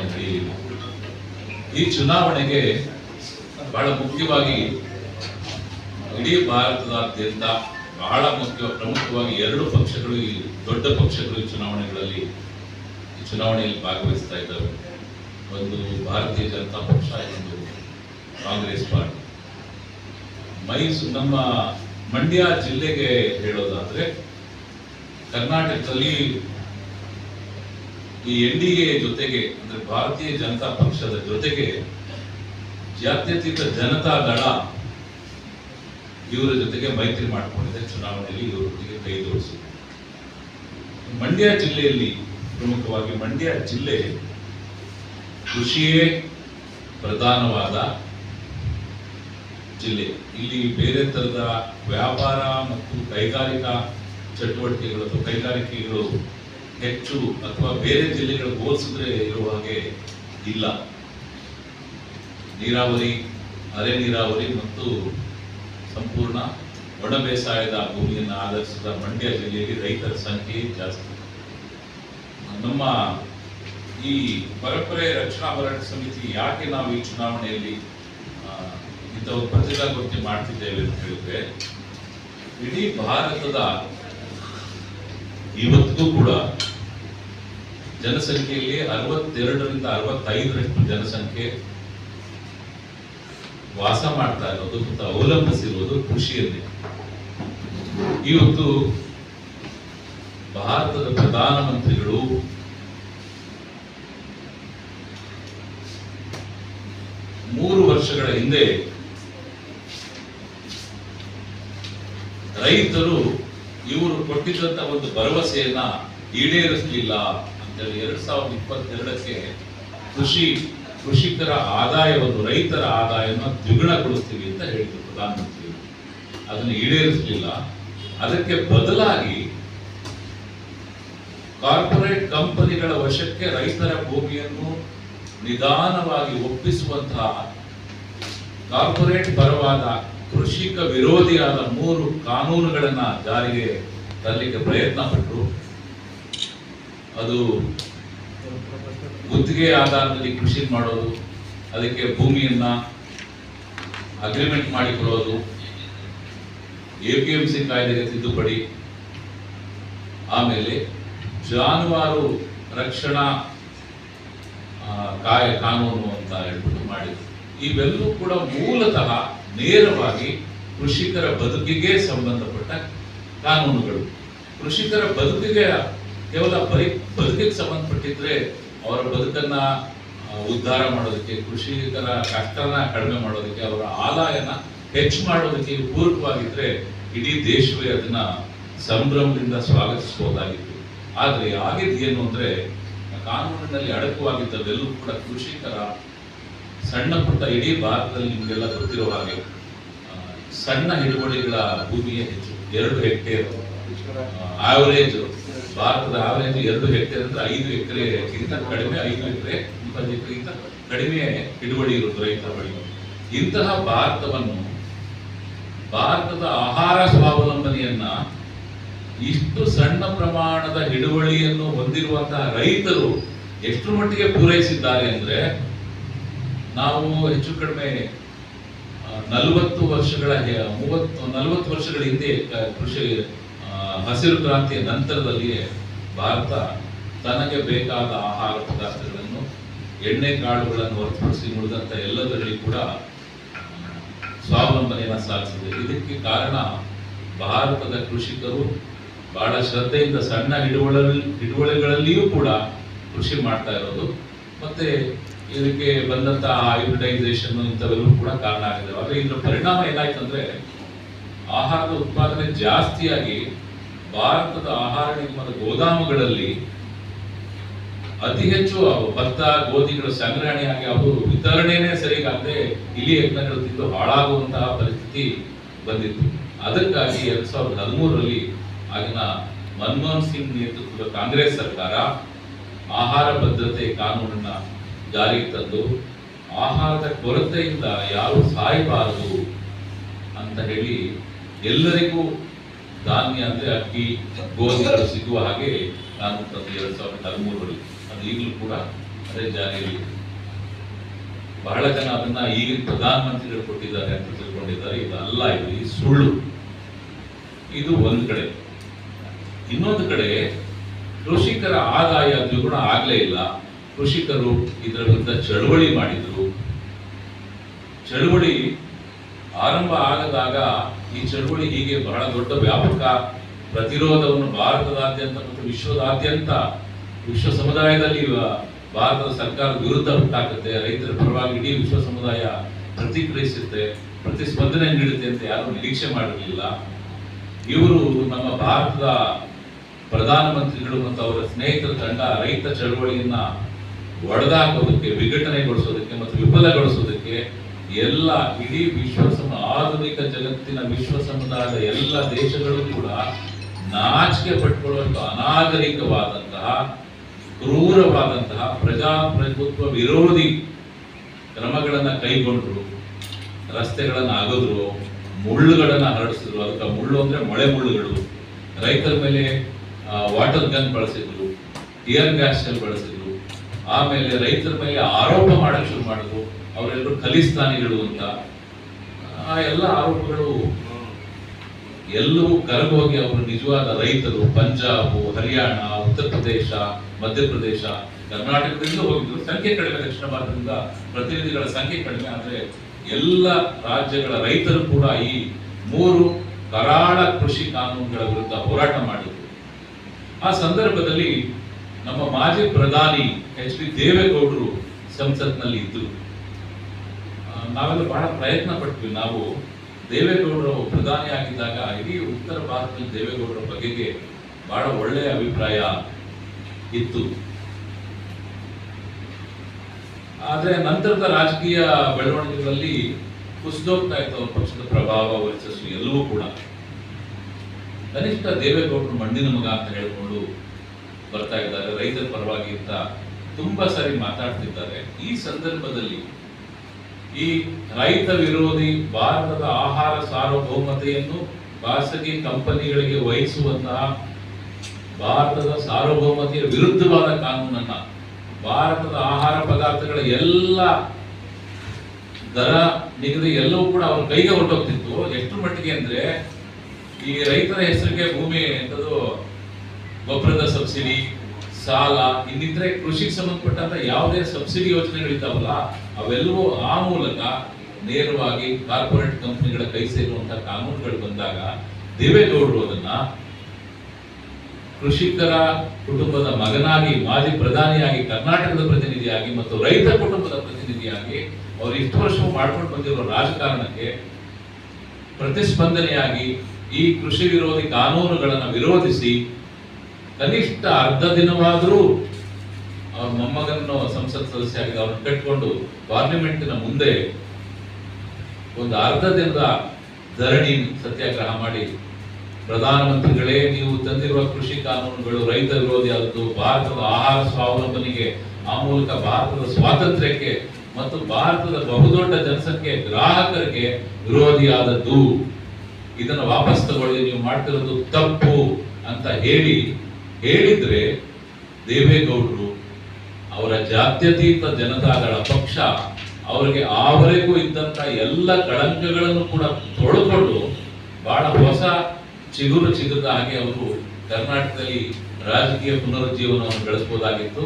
ಚುನಾವಣೆ ನಡೆಯಲಿಲ್ಲ ಈ ಚುನಾವಣೆಗೆ ಬಹಳ ಮುಖ್ಯವಾಗಿ ಇಡೀ ಭಾರತದಾದ್ಯಂತ ಬಹಳ ಮುಖ್ಯ, ಪ್ರಮುಖವಾಗಿ ಎರಡು ಪಕ್ಷಗಳು, ಈ ದೊಡ್ಡ ಪಕ್ಷಗಳು ಚುನಾವಣೆಗಳಲ್ಲಿ ಚುನಾವಣೆಯಲ್ಲಿ ಭಾಗವಹಿಸ್ತಾ ಇದ್ದಾವೆ. ಒಂದು ಭಾರತೀಯ ಜನತಾ ಪಕ್ಷ ಒಂದು ಕಾಂಗ್ರೆಸ್ ಪಾರ್ಟಿ. ಮೈಸೂರು ನಮ್ಮ ಮಂಡ್ಯ ಜಿಲ್ಲೆಗೆ ಹೇಳೋದಾದ್ರೆ, ಕರ್ನಾಟಕದಲ್ಲಿ ಈ ಎನ್ ಡಿ ಎ ಜೊತೆಗೆ, ಅಂದ್ರೆ ಭಾರತೀಯ ಜನತಾ ಪಕ್ಷದ ಜೊತೆಗೆ ಜಾತ್ಯತೀತ ಜನತಾ ದಳ ಇವರ ಜೊತೆಗೆ ಮೈತ್ರಿ ಮಾಡಿಕೊಂಡಿದೆ. ಚುನಾವಣೆಯಲ್ಲಿ ಇವರೊಟ್ಟಿಗೆ ಕೈ ಜೋಡಿಸಿದೆ ಮಂಡ್ಯ ಜಿಲ್ಲೆಯಲ್ಲಿ ಪ್ರಮುಖವಾಗಿ ಮಂಡ್ಯ ಜಿಲ್ಲೆ ಕೃಷಿಯೇ ಪ್ರಧಾನವಾದ ಜಿಲ್ಲೆ. ಇಲ್ಲಿ ಬೇರೆ ತರದ ವ್ಯಾಪಾರ ಮತ್ತು ಕೈಗಾರಿಕಾ ಚಟುವಟಿಕೆಗಳು ಅಥವಾ ಕೈಗಾರಿಕೆಗಳು ಹೆಚ್ಚು ಅಥವಾ ಬೇರೆ ಜಿಲ್ಲೆಗಳು ಹೋಲಿಸಿದ್ರೆ ಇರುವ ಹಾಗೆ ಇಲ್ಲ. ನೀರಾವರಿ, ಅರೆ ನೀರಾವರಿ ಮತ್ತು ಸಂಪೂರ್ಣ ಒಣ ಬೇಸಾಯದ ಭೂಮಿಯನ್ನು ಆಧರಿಸಿದ ಮಂಡ್ಯ ಜಿಲ್ಲೆಯಲ್ಲಿ ರೈತರ ಸಂಖ್ಯೆ ಜಾಸ್ತಿ. ನಮ್ಮ ಈ ಪರಂಪರೆ ರಕ್ಷಣಾ ಹೋರಾಟ ಸಮಿತಿ ಯಾಕೆ ನಾವು ಈ ಚುನಾವಣೆಯಲ್ಲಿ ಇಂಥ ಒಂದು ಮಾಡ್ತಿದ್ದೇವೆ ಅಂತ ಹೇಳಿದ್ರೆ, ಇಡೀ ಭಾರತದ ಇವತ್ತಿಗೂ ಕೂಡ ಜನಸಂಖ್ಯೆಯಲ್ಲಿ ಅರವತ್ತೆರಡರಿಂದ ಅರವತ್ತೈದರಷ್ಟು ಜನಸಂಖ್ಯೆ ವಾಸ ಮಾಡ್ತಾ ಇರೋದು ಮತ್ತು ಅವಲಂಬಿಸಿರುವುದು ಕೃಷಿಯನ್ನೇ. ಇವತ್ತು ಭಾರತದ ಪ್ರಧಾನಮಂತ್ರಿಗಳು ಮೂರು ವರ್ಷಗಳ ಹಿಂದೆ ರೈತರು ಇವರು ಕೊಟ್ಟಿದ್ದಂಥ ಒಂದು ಭರವಸೆಯನ್ನ ಈಡೇರಿಸಲಿಲ್ಲ ಅಂತೇಳಿ ಎರಡ್ ಸಾವಿರದ ಇಪ್ಪತ್ತೆರಡಕ್ಕೆ ಕೃಷಿ, ಕೃಷಿಕರ ಆದಾಯವನ್ನು, ರೈತರ ಆದಾಯವನ್ನು ದ್ವಿಗುಣಗೊಳಿಸ್ತೀವಿ ಅಂತ ಹೇಳಿದ್ರು ಪ್ರಧಾನಮಂತ್ರಿ ಅದನ್ನು ಈಡೇರಿಸಲಿಲ್ಲ. ಅದಕ್ಕೆ ಬದಲಾಗಿ ಕಾರ್ಪೊರೇಟ್ ಕಂಪನಿಗಳ ವಶಕ್ಕೆ ರೈತರ ಭೂಮಿಯನ್ನು ನಿಧಾನವಾಗಿ ಒಪ್ಪಿಸುವಂತಹ ಕಾರ್ಪೊರೇಟ್ ಪರವಾದ ಕೃಷಿಕ ವಿರೋಧಿಯಾದ ಮೂರು ಕಾನೂನುಗಳನ್ನ ಜಾರಿಗೆ ತರಲಿಕ್ಕೆ ಪ್ರಯತ್ನ ಪಟ್ಟರು ಅದು ಗುತ್ತಿಗೆ ಆಧಾರದಲ್ಲಿ ಕೃಷಿ ಮಾಡೋದು, ಅದಕ್ಕೆ ಭೂಮಿಯನ್ನ ಅಗ್ರಿಮೆಂಟ್ ಮಾಡಿಕೊಡೋದು ಎ ಪಿ ಎಂ ಸಿ ಕಾಯ್ದೆಗೆ ತಿದ್ದುಪಡಿ, ಆಮೇಲೆ ಜಾನುವಾರು ರಕ್ಷಣಾ ಕಾಯ ಕಾನೂನು ಅಂತ ಹೇಳ್ಬಿಟ್ಟು ಮಾಡಿದ್ರು. ಇವೆಲ್ಲವೂ ಕೂಡ ಮೂಲತಃ ನೇರವಾಗಿ ಕೃಷಿಕರ ಬದುಕಿಗೆ ಸಂಬಂಧಪಟ್ಟ ಕಾನೂನುಗಳು. ಕೃಷಿಕರ ಬದುಕಿಗೆ ಕೇವಲ ಬರಿ ಬದುಕಿಗೆ ಸಂಬಂಧಪಟ್ಟಿದ್ರೆ ಅವರ ಬದುಕನ್ನ ಉದ್ಧಾರ ಮಾಡೋದಕ್ಕೆ, ಕೃಷಿಕರ ಕಷ್ಟನ ಕಡಿಮೆ ಮಾಡೋದಕ್ಕೆ, ಅವರ ಆದಾಯನ ಹೆಚ್ಚು ಮಾಡೋದಕ್ಕೆ ಇವು ಪೂರಕವಾಗಿದ್ರೆ ಇಡೀ ದೇಶವೇ ಅದನ್ನ ಸಂಭ್ರಮದಿಂದ ಸ್ವಾಗತಿಸಬಹುದಾಗಿತ್ತು. ಆದರೆ ಆಗಿದ್ದು ಏನು ಅಂದ್ರೆ ಕಾನೂನಿನಲ್ಲಿ ಅಡಕವಾಗಿದ್ದವೆಲ್ಲೂ ಕೂಡ ಕೃಷಿಕರ ಸಣ್ಣ ಪುಟ್ಟ ಇಡೀ ಭಾರತದಲ್ಲಿ ನಿಮಗೆಲ್ಲ ಗೊತ್ತಿರೋ ಹಾಗೆ ಸಣ್ಣ ಹಿಡುವಳಿಗಳ ಭೂಮಿಯೇ ಹೆಚ್ಚು. ಎರಡು ಹೆಕ್ಟೇರ್. ಆವರೇಜ್ ಭಾರತದ ಆವರೇಜ್ ಎರಡು ಹೆಕ್ಟೇರ್ ಅಂದ್ರೆ ಐದು ಎಕರೆಗಿಂತ ಕಡಿಮೆ, ಐದು ಎಕರೆ, ಇಪ್ಪತ್ತು ಎಕರೆಗಿಂತ ಕಡಿಮೆ ಹಿಡುವಳಿ ಇರುತ್ತೆ ರೈತರ ಬಳಿ. ಇಂತಹ ಭಾರತವನ್ನು, ಭಾರತದ ಆಹಾರ ಸ್ವಾವಲಂಬನೆಯನ್ನ ಇಷ್ಟು ಸಣ್ಣ ಪ್ರಮಾಣದ ಹಿಡುವಳಿಯನ್ನು ಹೊಂದಿರುವಂತಹ ರೈತರು ಎಷ್ಟು ಮಟ್ಟಿಗೆ ಪೂರೈಸಿದ್ದಾರೆ ಅಂದ್ರೆ ನಾವು ಹೆಚ್ಚು ಕಡಿಮೆ ನಲವತ್ತು ವರ್ಷಗಳ ಮೂವತ್ತು, ನಲವತ್ತು ವರ್ಷಗಳ ಹಿಂದೆ ಕೃಷಿ ಹಸಿರು ಕ್ರಾಂತಿಯ ನಂತರದಲ್ಲಿಯೇ ಭಾರತ ತನಗೆ ಬೇಕಾದ ಆಹಾರ ಪದಾರ್ಥಗಳನ್ನು, ಎಣ್ಣೆ ಕಾಳುಗಳನ್ನು ಹೊರತುಪಡಿಸಿ ಉಳಿದಂತ ಎಲ್ಲದರಲ್ಲಿ ಕೂಡ ಸ್ವಾವಲಂಬನೆಯನ್ನ ಸಾಧಿಸಿದೆ. ಇದಕ್ಕೆ ಕಾರಣ ಭಾರತದ ಕೃಷಿಕರು ಬಹಳ ಶ್ರದ್ಧೆಯಿಂದ ಸಣ್ಣ ಹಿಡುವಳಿ ಹಿಡುವಳಿಗಳಲ್ಲಿಯೂ ಕೂಡ ಕೃಷಿ ಮಾಡ್ತಾ ಇರೋದು. ಮತ್ತೆ ಇದಕ್ಕೆ ಬಂದಂತಹ ಆಯುರ್ಡೈಸೇಷನ್ ಇಂಥವೆಲ್ಲವೂ ಕೂಡ ಕಾರಣ ಆಗಿದೆ. ಆದರೆ ಇದರ ಪರಿಣಾಮ ಏನಾಯ್ತು ಅಂದ್ರೆ ಆಹಾರದ ಉತ್ಪಾದನೆ ಜಾಸ್ತಿಯಾಗಿ ಭಾರತದ ಆಹಾರ ನಿಗಮದ ಗೋದಾಮುಗಳಲ್ಲಿ ಅತಿ ಹೆಚ್ಚು ಭತ್ತ, ಗೋಧಿಗಳು ಸಂಗ್ರಹಣೆಯಾಗಿ ಅವರು ವಿತರಣೆನೇ ಸರಿಗಾಗದೆ ಇಲಿ ಯತ್ನಗಳು ತಿಂದು ಹಾಳಾಗುವಂತಹ ಪರಿಸ್ಥಿತಿ ಬಂದಿತ್ತು. ಅದಕ್ಕಾಗಿ ಎರಡ್ ಸಾವಿರದ ಹದಿಮೂರರಲ್ಲಿ ಆಗಿನ ಮನಮೋಹನ್ ಸಿಂಗ್ ನೇತೃತ್ವದ ಕಾಂಗ್ರೆಸ್ ಸರ್ಕಾರ ಆಹಾರ ಭದ್ರತೆ ಕಾನೂನನ್ನ ಜಾರಿಗೆ ತಂದು ಆಹಾರದ ಕೊರತೆಯಿಂದ ಯಾರು ಸಾಯಬಾರದು ಅಂತ ಹೇಳಿ ಎಲ್ಲರಿಗೂ ಧಾನ್ಯ ಅಂದ್ರೆ ಅಕ್ಕಿ ಗೋಧಿಗಳು ಸಿಗುವ ಹಾಗೆ ನಾನು ತಂದು ಎರಡ್ ಸಾವಿರದ ಹದಿಮೂರರಲ್ಲಿ ಅದು ಈಗಲೂ ಕೂಡ ಅದೇ ಜಾರಿಯಲ್ಲಿ ಬಹಳ ಜನ ಅದನ್ನ ಈಗಿನ ಪ್ರಧಾನಮಂತ್ರಿಗಳು ಕೊಟ್ಟಿದ್ದಾರೆ ಅಂತ ತಿಳ್ಕೊಂಡಿದ್ದಾರೆ. ಇದು ಅಲ್ಲ, ಇದು ಈ ಸುಳ್ಳು. ಇದು ಒಂದ್ ಕಡೆ. ಇನ್ನೊಂದು ಕಡೆ ಕೃಷಿಕರ ಆದಾಯ ದ್ವಿಗುಣ ಆಗ್ಲೇ ಇಲ್ಲ. ಕೃಷಿಕರು ಇದರ ವಿರುದ್ಧ ಚಳವಳಿ ಮಾಡಿದ್ರು. ಚಳುವಳಿ ಆರಂಭ ಆಗದಾಗ ಈ ಚಳುವಳಿ ಹೀಗೆ ಬಹಳ ದೊಡ್ಡ ವ್ಯಾಪಕ ಪ್ರತಿರೋಧವನ್ನು ಭಾರತದಾದ್ಯಂತ ಮತ್ತು ವಿಶ್ವದಾದ್ಯಂತ, ವಿಶ್ವ ಸಮುದಾಯದಲ್ಲಿ ಭಾರತದ ಸರ್ಕಾರದ ವಿರುದ್ಧ ಉಂಟಾಗುತ್ತೆ. ರೈತರ ಪರವಾಗಿ ಇಡೀ ವಿಶ್ವ ಸಮುದಾಯ ಪ್ರತಿಕ್ರಿಯಿಸುತ್ತೆ, ಪ್ರತಿಸ್ಪಂದನೆ ನೀಡುತ್ತೆ ಅಂತ ಯಾರು ನಿರೀಕ್ಷೆ ಮಾಡಿರಲಿಲ್ಲ. ಇವರು ನಮ್ಮ ಭಾರತದ ಪ್ರಧಾನಮಂತ್ರಿಗಳು ಮತ್ತು ಅವರ ಸ್ನೇಹಿತರ ತಂಡ ರೈತ ಚಳವಳಿಯನ್ನ ಒಡೆದಾಕೋದಕ್ಕೆ, ವಿಘಟನೆಗೊಳಿಸೋದಕ್ಕೆ ಮತ್ತು ವಿಫಲಗೊಳಿಸೋದಕ್ಕೆ ಎಲ್ಲ ಇಡೀ ವಿಶ್ವಸಮ ಆಧುನಿಕ ಜಗತ್ತಿನ ವಿಶ್ವ ಸಮುದಾಯದ ಎಲ್ಲ ದೇಶಗಳು ಕೂಡ ನಾಚಿಕೆ ಪಟ್ಕೊಳ್ಳುವಂಥ ಅನಾಗರಿಕವಾದಂತಹ, ಕ್ರೂರವಾದಂತಹ ಪ್ರಜಾಪ್ರಭುತ್ವ ವಿರೋಧಿ ಕ್ರಮಗಳನ್ನು ಕೈಗೊಂಡ್ರು ರಸ್ತೆಗಳನ್ನು ಅಗದ್ರು ಮುಳ್ಳುಗಳನ್ನು ಹರಡಿಸಿದ್ರು. ಅದಕ್ಕೆ ಮುಳ್ಳು ಅಂದ್ರೆ ಮಳೆ ಮುಳ್ಳುಗಳು. ರೈತರ ಮೇಲೆ ವಾಟರ್ ಗನ್ ಬಳಸಿದ್ರು, ಟಿಯರ್ ಗ್ಯಾಸ್ ಬಳಸಿದ್ರು. ಆಮೇಲೆ ರೈತರ ಮೇಲೆ ಆರೋಪ ಮಾಡಕ್ ಶುರು ಮಾಡಿದ್ರು. ಅವರೆಲ್ಲರೂ ಖಲಿಸ್ತಾನಿಗಳು ಅಂತ. ಆ ಎಲ್ಲ ಆರೋಪಗಳು ಎಲ್ಲವೂ ಕರಗೋಗಿ ಅವರು ನಿಜವಾದ ರೈತರು. ಪಂಜಾಬ್, ಹರಿಯಾಣ, ಉತ್ತರ ಪ್ರದೇಶ ಮಧ್ಯಪ್ರದೇಶ ಕರ್ನಾಟಕದಿಂದ ಹೋಗಿದ್ರು. ಸಂಖ್ಯೆ ಕಡಿಮೆ ದಕ್ಷಿಣ ಭಾರತದಿಂದ ಪ್ರತಿನಿಧಿಗಳ ಸಂಖ್ಯೆ ಕಡಿಮೆ ಆದ್ರೆ ಎಲ್ಲ ರಾಜ್ಯಗಳ ರೈತರು ಕೂಡ ಈ ಮೂರು ಕರಾಳ ಕೃಷಿ ಕಾನೂನುಗಳ ವಿರುದ್ಧ ಹೋರಾಟ ಮಾಡಿದ್ರು. ಆ ಸಂದರ್ಭದಲ್ಲಿ ನಮ್ಮ ಮಾಜಿ ಪ್ರಧಾನಿ ಎಚ್ ಡಿ ದೇವೇಗೌಡರು ಸಂಸತ್ನಲ್ಲಿ ಇದ್ದರು. ನಾವೆಲ್ಲ ಬಹಳ ಪ್ರಯತ್ನ ಪಟ್ವಿ. ನಾವು ದೇವೇಗೌಡರು ಪ್ರಧಾನಿ ಆಗಿದ್ದಾಗ ಇಡೀ ಉತ್ತರ ಭಾರತದಲ್ಲಿ ದೇವೇಗೌಡರ ಬಗೆಗೆ ಬಹಳ ಒಳ್ಳೆಯ ಅಭಿಪ್ರಾಯ ಇತ್ತು. ಆದರೆ ನಂತರದ ರಾಜಕೀಯ ಬೆಳವಣಿಗೆಗಳಲ್ಲಿ ಕುಸಿದೋಗ್ತಾ ಇತ್ತು ಪಕ್ಷದ ಪ್ರಭಾವ, ವರ್ಚಸ್ಸು ಎಲ್ಲವೂ ಕೂಡ. ಕನಿಷ್ಠ ದೇವೇಗೌಡರು ಮಣ್ಣಿನ ಮಗ ಅಂತ ಹೇಳ್ಕೊಂಡು ಬರ್ತಾ ಇದ್ದಾರೆ ರೈತರ ಪರವಾಗಿ ಅಂತ ತುಂಬಾ ಸಾರಿ ಮಾತಾಡ್ತಿದ್ದಾರೆ. ಈ ಸಂದರ್ಭದಲ್ಲಿ ಈ ರೈತ ವಿರೋಧಿ ಭಾರತದ ಆಹಾರ ಸಾರ್ವಭೌಮತೆಯನ್ನು ಖಾಸಗಿ ಕಂಪನಿಗಳಿಗೆ ವಹಿಸುವಂತಹ ಭಾರತದ ಸಾರ್ವಭೌಮತೆಯ ವಿರುದ್ಧವಾದ ಕಾನೂನನ್ನ, ಭಾರತದ ಆಹಾರ ಪದಾರ್ಥಗಳ ಎಲ್ಲ ದರ ನಿಗದಿ ಎಲ್ಲವೂ ಕೂಡ ಅವ್ರ ಕೈಗೆ ಹೊರಟೋಗ್ತಿತ್ತು. ಎಷ್ಟು ಮಟ್ಟಿಗೆ ಅಂದ್ರೆ ಈ ರೈತರ ಹೆಸರಿಗೆ ಭೂಮಿ ಎಂತದು ಗೊಬ್ಬರದ ಸಬ್ಸಿಡಿ, ಸಾಲ ಇನ್ನಿತರೆ ಕೃಷಿಗೆ ಸಂಬಂಧಪಟ್ಟಂತ ಯಾವುದೇ ಸಬ್ಸಿಡಿ ಯೋಜನೆಗಳಿದ್ದಾವಲ್ಲ, ಅವೆಲ್ಲವೂ ಆ ಮೂಲಕ ನೇರವಾಗಿ ಕಾರ್ಪೊರೇಟ್ ಕಂಪನಿಗಳ ಕೈ ಸೇರುವಂತಹ ಕಾನೂನುಗಳು ಬಂದಾಗ ದೇವೇಗೌಡರು ಅದನ್ನ ಕೃಷಿಕರ ಕುಟುಂಬದ ಮಗನಾಗಿ, ಮಾಜಿ ಪ್ರಧಾನಿಯಾಗಿ, ಕರ್ನಾಟಕದ ಪ್ರತಿನಿಧಿಯಾಗಿ ಮತ್ತು ರೈತ ಕುಟುಂಬದ ಪ್ರತಿನಿಧಿಯಾಗಿ ಅವರು ಇಷ್ಟು ವರ್ಷ ಮಾಡ್ಕೊಂಡು ಬಂದಿರೋ ರಾಜಕಾರಣಕ್ಕೆ ಪ್ರತಿಸ್ಪಂದನೆಯಾಗಿ ಈ ಕೃಷಿ ವಿರೋಧಿ ಕಾನೂನುಗಳನ್ನು ವಿರೋಧಿಸಿ ಕನಿಷ್ಠ ಅರ್ಧ ದಿನವಾದರೂ ಅವ್ರ ಮೊಮ್ಮಗನನ್ನು ಸಂಸತ್ ಸದಸ್ಯರಾಗಿ ಅವ್ರನ್ನ ಕಟ್ಕೊಂಡು ಪಾರ್ಲಿಮೆಂಟಿನ ಮುಂದೆ ಒಂದು ಅರ್ಧ ದಿನದ ಧರಣಿ ಸತ್ಯಾಗ್ರಹ ಮಾಡಿ, ಪ್ರಧಾನಮಂತ್ರಿಗಳೇ, ನೀವು ತಂದಿರುವ ಕೃಷಿ ಕಾನೂನುಗಳು ರೈತ ವಿರೋಧಿ ಆದದ್ದು ಭಾರತದ ಆಹಾರ ಸ್ವಾವಲಂಬನೆಗೆ ಆ ಮೂಲಕ ಭಾರತದ ಸ್ವಾತಂತ್ರ್ಯಕ್ಕೆ ಮತ್ತು ಭಾರತದ ಬಹುದೊಡ್ಡ ಜನಸಂಖ್ಯೆ ಗ್ರಾಹಕರಿಗೆ ವಿರೋಧಿಯಾದದ್ದು. ಇದನ್ನು ವಾಪಸ್ ತಗೊಳ್ಳಿ, ನೀವು ಮಾಡ್ತಿರೋದು ತಪ್ಪು ಅಂತ ಹೇಳಿ ಹೇಳಿದ್ರೆ ದೇವೇಗೌಡರು ಅವರ ಜಾತ್ಯತೀತ ಜನತಾದಳ ಪಕ್ಷ ಅವರಿಗೆ ಆವರೆಗೂ ಇದ್ದಂತ ಎಲ್ಲ ಕಳಂಕಗಳನ್ನು ಕೂಡ ತೊಳೆದುಕೊಂಡು ಬಹಳ ಹೊಸ ಚಿಗುರು ಚಿಗುರದ ಹಾಗೆ ಅವರು ಕರ್ನಾಟಕದಲ್ಲಿ ರಾಜಕೀಯ ಪುನರುಜ್ಜೀವನವನ್ನು ಬೆಳೆಸಬಹುದಾಗಿತ್ತು